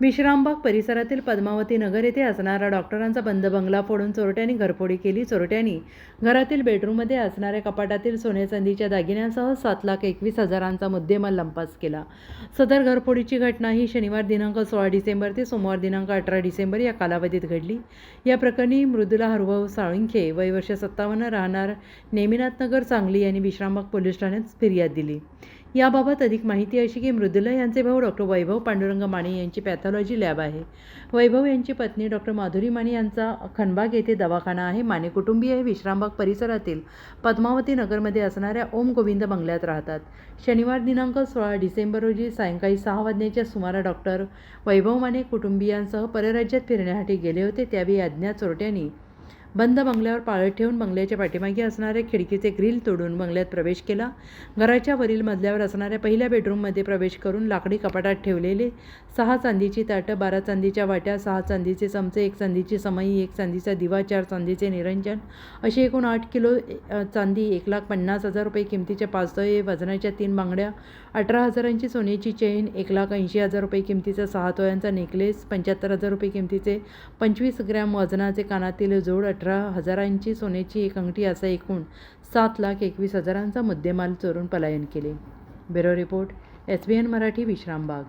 विश्रामबाग परिसरातील पद्मावती नगर येथे असणारा डॉक्टरांचा बंद बंगला फोडून चोरट्यांनी घरफोडी केली. चोरट्यांनी घरातील बेडरूममध्ये असणाऱ्या कपाटातील सोने चांदीच्या दागिन्यांसह सात लाख एकवीस हजारांचा मुद्देमाल लंपास केला. सदर घरफोडीची घटना ही शनिवार दिनांक सोळा डिसेंबर ते सोमवार दिनांक अठरा डिसेंबर या कालावधीत घडली. या प्रकरणी मृदुला हरुभाऊ साळुंखे वय वर्ष सत्तावन्न राहणार नेमिनाथनगर सांगली यांनी विश्रामबाग पोलीस ठाण्यात फिर्याद दिली. याबाबत अधिक माहिती अशी की मृदुला यांचे भाऊ डॉक्टर वैभव पांडुरंग माने यांची पॅथॉलॉजी लॅब आहे. वैभव यांची पत्नी डॉक्टर माधुरी माने यांचा खनबाग येथे दवाखाना आहे. माने कुटुंबीय हे विश्रामबाग परिसरातील पद्मावती नगरमध्ये असणाऱ्या ओम गोविंद बंगल्यात राहतात. शनिवार दिनांक सोळा डिसेंबर रोजी सायंकाळी सहा वाजण्याच्या सुमारा डॉक्टर वैभव माने कुटुंबियांसह परराज्यात फिरण्यासाठी गेले होते. त्यावेळी अज्ञात चोरट्यांनी बंद बंगल्यावर पाळत ठेवून बंगल्याच्या पाठीमागे असणाऱ्या खिडकीचे ग्रिल तोडून बंगल्यात प्रवेश केला. घराच्या वरील मजल्यावर असणाऱ्या पहिल्या बेडरूममध्ये प्रवेश करून लाकडी कपाटात ठेवलेले सहा चांदीची ताटं बारा चांदीच्या वाट्या सहा चांदीचे चमचे एक चांदीची समई एक चांदीचा दिवा चार चांदीचे निरंजन. अशी एकूण आठ किलो चांदी एक लाख पन्नास हजार रुपये किमतीच्या पाच तोळे वजनाच्या तीन बांगड्या अठरा हजारांची सोन्याची चेन एक लाख ऐंशी हजार रुपये किमतीचा सहा तोळ्यांचा नेकलेस पंच्याहत्तर हजार रुपये किमतीचे पंचवीस ग्रॅम वजनाचे कानातील जोड अठरा हजारांची सोन्याची एक अंगठी असा एकूण सात लाख एकवीस हजारांचा मुद्देमाल चोरून पलायन केले. Bureau report S B N Marathi Vishrambag.